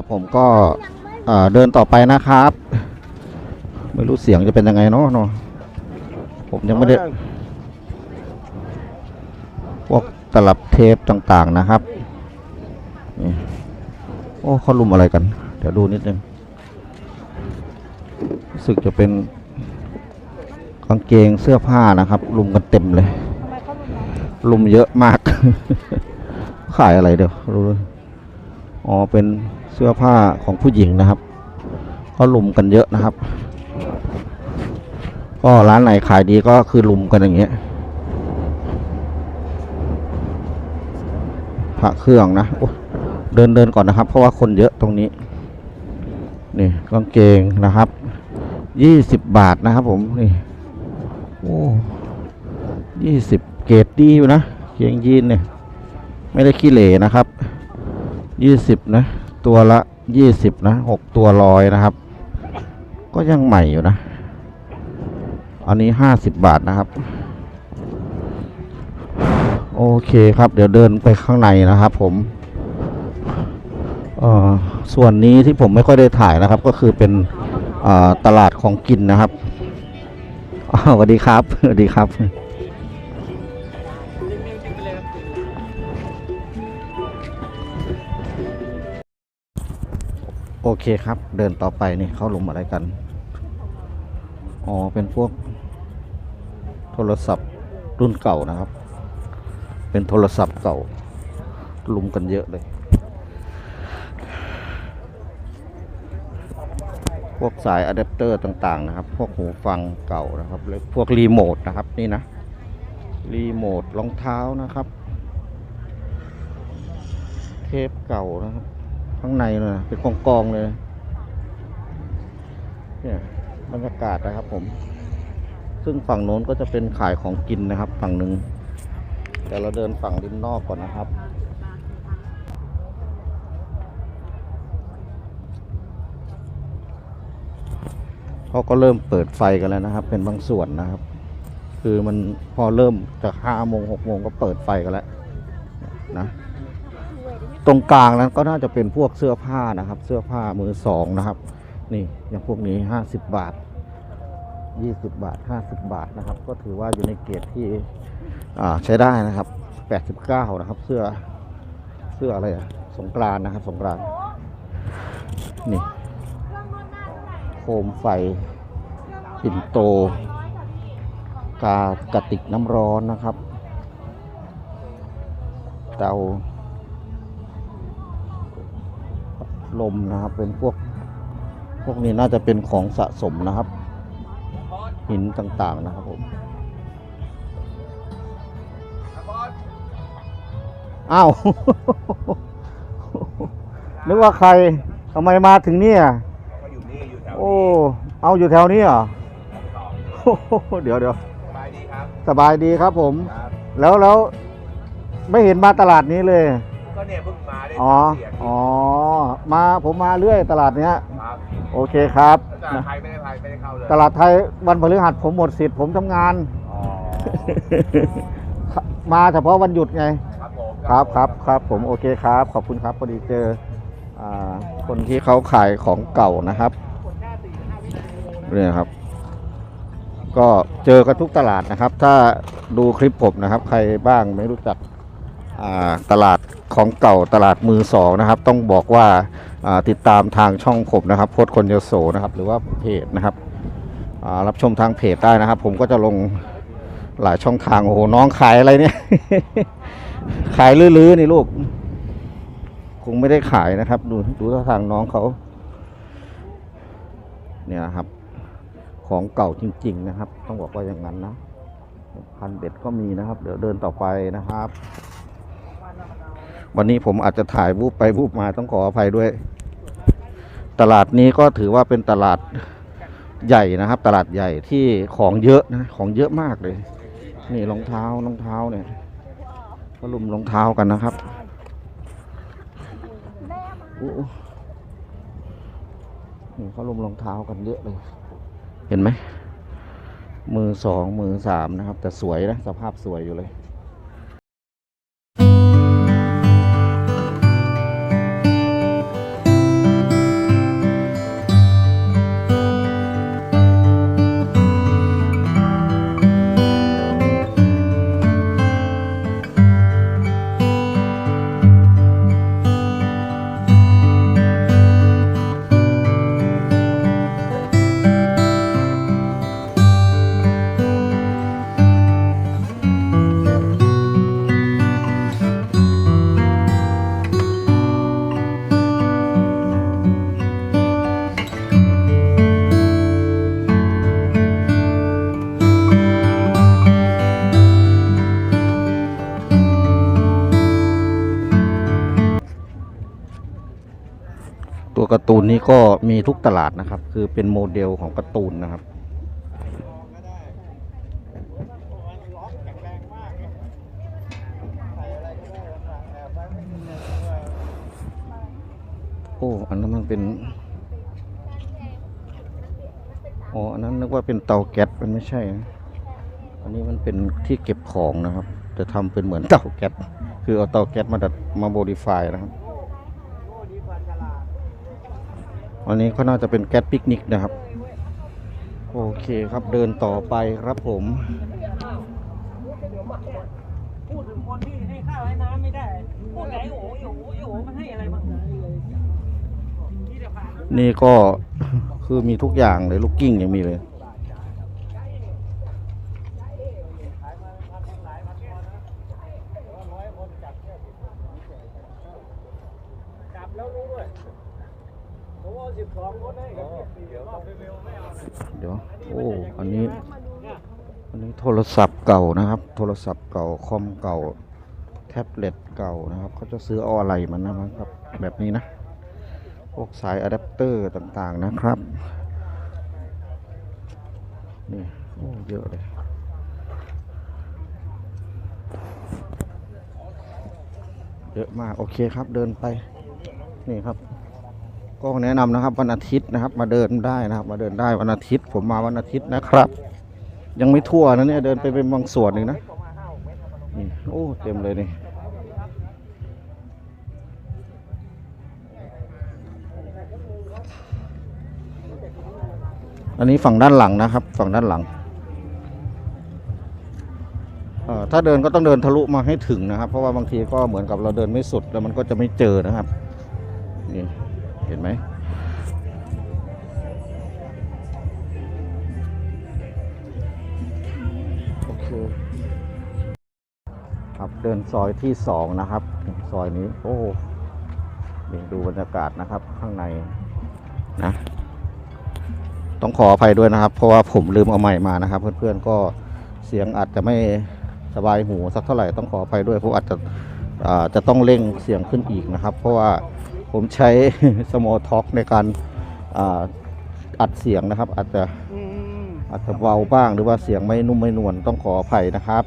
ครับผมก็เอ่อเดินต่อไปนะครับ ไม่รู้เสียงจะเป็นยังไงเนาะเนาะผมยังไม่ได้พวกตลับเทปต่างๆนะครับนี่โอ้เขาลุมอะไรกัน เดี๋ยวดูนิดนึงรู้สึกจะเป็นกางเกงเสื้อผ้านะครับ ลุมกันเต็มเลย ลุมเยอะมาก ขายอะไรเดี๋ยวรู้เลย อ๋อเป็นเสื้อผ้าของผู้หญิงนะครับ ก็ลุมกันเยอะนะครับ ก็ร้านไหนขายดีก็คือลุมกันอย่างเงี้ยพระเครื่องนะเดินเดินก่อนนะครับ เพราะว่าคนเยอะตรงนี้ นี่กางเกงนะครับยี่สิบบาทนะครับผมนี่โอ้ยี่สิบเกรดดีอยู่นะเกงยีนเนี่ย ไม่ได้ขี้เหร่นะครับ ยี่สิบนะ ตัวละยี่สิบนะหกตัวร้อยนะครับ ก็ยังใหม่อยู่นะ อันนี้ห้าสิบบาทนะครับ โอเคครับ เดี๋ยวเดินไปข้างในนะครับผมส่วนนี้ที่ผมไม่ค่อยได้ถ่ายนะครับ ก็คือเป็นตลาดของกินนะครับสวัสดีครับสวัสดีครับ โอเคครับ เดินต่อไปนี่เขาหลงอะไรกัน อ๋อ เป็นพวกโทรศัพท์รุ่นเก่านะครับ เป็นโทรศัพท์เก่า ลุมกันเยอะเลย พวกสายอะแดปเตอร์ต่าง ๆ นะครับ พวกหูฟังเก่านะครับแล้วพวกรีโมทนะครับนี่นะ รีโมทรองเท้านะครับ เทปเก่านะครับ ข้างในเลยเป็นกองกองเลยเนี่ยบรรยากาศนะครับผม ซึ่งฝั่งโน้นก็จะเป็นขายของกินนะครับ ฝั่งหนึ่งแต่เราเดินฝั่งริมนอกก่อนนะครับเขาก็เริ่มเปิดไฟกันแล้วนะครับ เป็นบางส่วนนะครับ คือมันพอเริ่มจากห้าโมงหกโมงก็เปิดไฟกันแล้วนะ ตรงกลางนั้นก็น่าจะเป็นพวกเสื้อผ้านะครับ เสื้อผ้ามือสองนะครับ นี่อย่างพวกนี้ห้าสิบบาทยี่สิบบาทห้าสิบบาทนะครับ ก็ถือว่าอยู่ในเกรดที่ใช้ได้นะครับแปดสิบเก้านะครับ เสื้อเสื้ออะไรอะสงกรานนะครับ สงกรานนี่โคมไฟปิ่นโต กากระติกน้ำร้อนนะครับ เตา ลมนะครับ เป็นพวกพวกนี้น่าจะเป็นของสะสมนะครับ หินต่างๆนะครับผมอ้าว นึกว่าใครทำไมมาถึงเนี่ยก็อยู่นี่อยู่แถวโอ้ เอาอยู่แถวนี้เหรอโอ้โหเดี๋ยวเดี๋ยวสบายดีครับสบายดีครับผมครับแล้วแล้วไม่เห็นมาตลาดนี้เลย ก็เนี่ยเพิ่งมาได้อ๋อ สามเดือนอ๋อ มาผมมาเรื่อยตลาดเนี้ย ครับโอเคครับแต่นะไทยไม่ได้ไปไม่ได้เข้าเลยตลาดไทยวันพฤหัสผมหมดสิทธิ์ผมทำงาน อ๋อมาเฉพาะวันหยุดไง ครับผมครับครับครับผมโอเคครับ ขอบคุณครับพอดีเจออ่าคนที่เขาขายของเก่านะครับเนี่ยครับ ก็เจอกันทุกตลาดนะครับ ถ้าดูคลิปผมนะครับ ใครบ้างไม่รู้จักอ่า ตลาดของเก่าตลาดมือสองนะครับ ต้องบอกว่าติดตามทางช่องผมนะครับโพสคนยโสนะครับ หรือว่าเพจนะครับรับชมทางเพจได้นะครับ ผมก็จะลงหลายช่องทางโอ้โหน้องขายอะไรเนี่ย ขายลื้อๆนี่ลูก คงไม่ได้ขายนะครับ ดูดูท่าทางน้องเขา เนี่ยนะครับ ของเก่าจริง ๆ นะครับ ต้องบอกว่าอย่างนั้นนะพันเบ็ดก็มีนะครับ เดี๋ยวเดินต่อไปนะครับ วันนี้ผมอาจจะถ่ายวูบไปวูบมาต้องขออภัยด้วย ตลาดนี้ก็ถือว่าเป็นตลาดใหญ่นะครับ ตลาดใหญ่ที่ของเยอะนะของเยอะมากเลย นี่รองเท้ารองเท้าเนี่ยก็ลุมรองเท้ากันนะครับโอ้หนี่เขาลุมรองเท้ากันเยอะเลย เห็นไหมมือสองมือสามนะครับ แต่สวยนะสภาพสวยอยู่เลย นนี้ก็มีทุกตลาดนะครับ คือเป็นโมเดลของการ์ตูนนะครับ โอ้ อันนั้นมันเป็น อ๋อ อันนั้นนึกว่าเป็นเตาแก๊ส มันไม่ใช่นะอันนี้มันเป็นที่เก็บของนะครับ จะทำเป็นเหมือนเตาแก๊ส คือเอาเตาแก๊สมาดัดมาโมดิฟายนะครับ อันนี้ก็น่าจะเป็นแก๊สปิกนิกนะครับ โอเคครับเดินต่อไปครับผมพูดถึงคนที่ให้ข้าวให้น้ำไม่ได้พูดไหนโอ้ยโอ้ยโอ้ยมันให้อะไรบ้างนี่ก็คือมีทุกอย่างเลยลูกกิ้งยังมีเลย จับแล้วรู้ด้วยผมว่าสิบสองคนให้กับสี่รอบเร็วๆไม่เอา เดี๋ยว โอ้ อันนี้ อันนี้โท รศัพท์เก่านะครับ โทรศัพท์เก่าคอมเก่า แท็บเล็ตเก่านะครับเขาจะซื้อเอาอะไรมันนะครับ แบบนี้นะพวกสายอะแดปเตอร์ต่างๆนะครับนี่โอ้เยอะเลยเยอะมากโอเคครับเดินไปนี่ครับก็แนะนำนะครับวันอาทิตย์นะครับ มาเดินได้นะครับ มาเดินได้วันอาทิตย์ผมมาวันอาทิตย์นะครับ ยังไม่ทั่วนะเนี่ยเดินไปเป็นบางส่วนหนึ่งนะนี่โอ้เต็มเลยนี่อันนี้ฝั่งด้านหลังนะครับ ฝั่งด้านหลังถ้าเดินก็ต้องเดินทะลุมาให้ถึงนะครับ เพราะว่าบางทีก็เหมือนกับเราเดินไม่สุดแล้วมันก็จะไม่เจอนะครับนี่เห็นไหม เดินซอยที่สองนะครับ ซอยนี้ โอ้นี่ดูบรรยากาศนะครับข้างในนะ ต้องขออภัยด้วยนะครับ เพราะว่าผมลืมเอาใหม่มานะครับ เพื่อนๆก็เสียงอาจจะไม่สบายหูสักเท่าไหร่ต้องขออภัยด้วยเพราะอาจจะอ่าจะต้องเร่งเสียงขึ้นอีกนะครับ เพราะว่าผมใช้สมอท็อกในการอ่าอัดเสียงนะครับ อาจจะอาจจะเบาบ้างหรือว่าเสียงไม่นุ่มไม่นวลต้องขออภัยนะครับ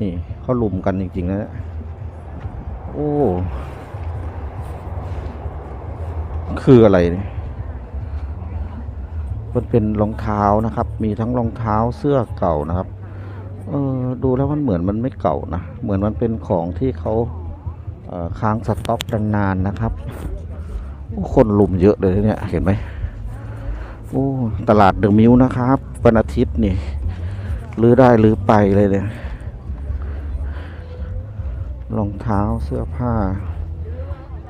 นี่เขาลุมกันจริงๆนะเนี่ยโอ้ คืออะไรเนี่ยมันเป็นรองเท้านะครับ มีทั้งรองเท้าเสื้อเก่านะครับเออดูแล้วมันเหมือนมันไม่เก่านะเหมือนมันเป็นของที่เขาเอ่อค้างสต็อกนานๆนะครับ คนลุมเยอะเลยเนี่ยเห็นไหมโอ้ตลาดเดอะมิวนะครับวันอาทิตย์นี่รื้อได้รื้อไปเลยเนี่ย รองเท้าเสื้อผ้า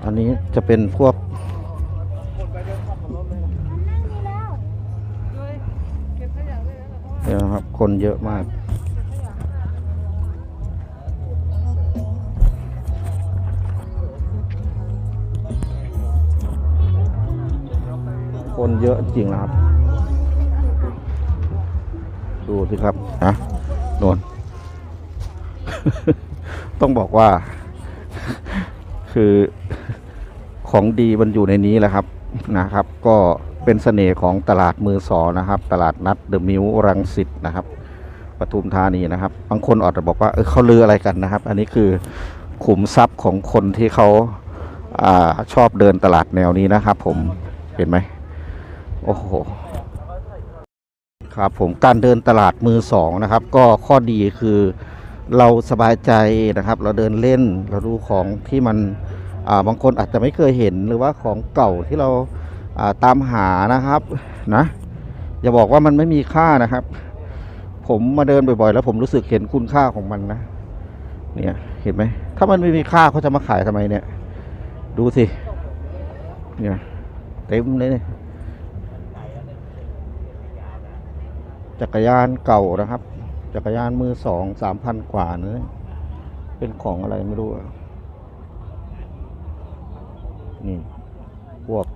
อันนี้จะเป็นพวก เนี่ยนะครับ คนเยอะมาก คนเยอะจริงนะครับ ดูสิครับนะโนน ต้องบอกว่า คือของดีมันอยู่ในนี้แหละครับนะครับ ก็เป็นเสน่ห์ของตลาดมือสองนะครับ ตลาดนัดเดอะมิวรังสิตนะครับปทุมธานีนะครับ บางคนอาจจะบอกว่าเออเขาลืออะไรกันนะครับ อันนี้คือขุมทรัพย์ของคนที่เขาอาชอบเดินตลาดแนวนี้นะครับ ผมเห็นไหมโอ้โหครับผมการเดินตลาดมือสองนะครับ ก็ข้อดีคือ เราสบายใจนะครับ เราเดินเล่นเราดูของที่มันาบางคนอาจจะไม่เคยเห็นหรือว่าของเก่าที่เราาตามหานะครับนะอย่าบอกว่ามันไม่มีค่านะครับ ผมมาเดินบ่อยๆ แล้วผมรู้สึกเห็นคุณค่าของมันนะ เนี่ยเห็นไหมถ้ามันไม่มีค่าเขาจะมาขายทำไมเนี่ย ดูสิเนี่ยเต็มเลยเนี่ยจักรยานเก่านะครับ จักรยานมือสองสามพันกว่าเนะเป็นของอะไรไม่รู้ นี่ พวก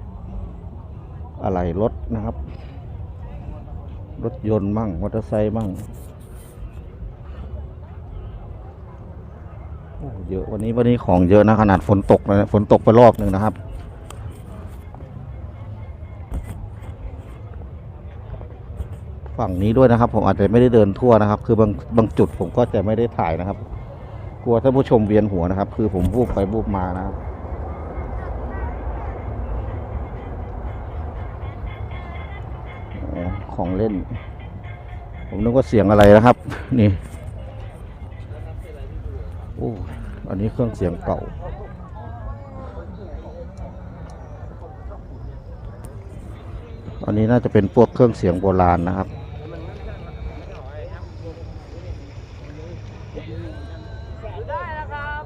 อะไรรถนะครับ รถยนต์มั่งมอเตอร์ไซค์มั่งโอ้เยอะวันนี้วันนี้ของเยอะนะ ขนาดฝนตกนะฝนตกไปรอบหนึ่งนะครับ ฝั่งนี้ด้วยนะครับ ผมอาจจะไม่ได้เดินทั่วนะครับ คือบางบางจุดผมก็จะไม่ได้ถ่ายนะครับ กลัวท่านผู้ชมเวียนหัวนะครับ คือผมบูบไปบูบมานะครับของเล่น ผมนึกว่าเสียงอะไรนะครับ นี่โอ้อันนี้เครื่องเสียงเก่าอันนี้น่าจะเป็นพวกเครื่องเสียงโบราณนะครับ ได้แล้วครับ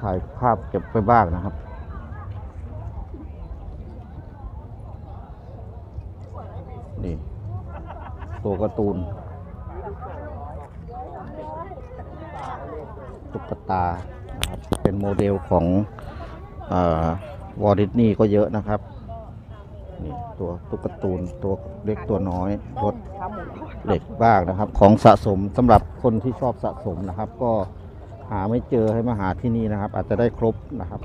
ถ่ายภาพเก็บไปบ้างนะครับนี่ตัวการ์ตูน ตุ๊กตา เป็นโมเดลของวอลดิสนีย์ก็เยอะนะครับ นี่ตัวตุ๊กตูนตัวเล็กตัวน้อยรถเหล็กบ้างนะครับ ของสะสมสำหรับคนที่ชอบสะสมนะครับ ก็หาไม่เจอให้มาหาที่นี่นะครับ อาจจะได้ครบนะครับ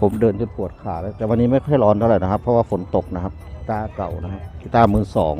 ผมเดินจนปวดขาแล้วแต่วันนี้ไม่ค่อยร้อนเท่าไหร่นะครับ เพราะว่าฝนตกนะครับกีตาร์เก่านะครับกีตาร์มือสอง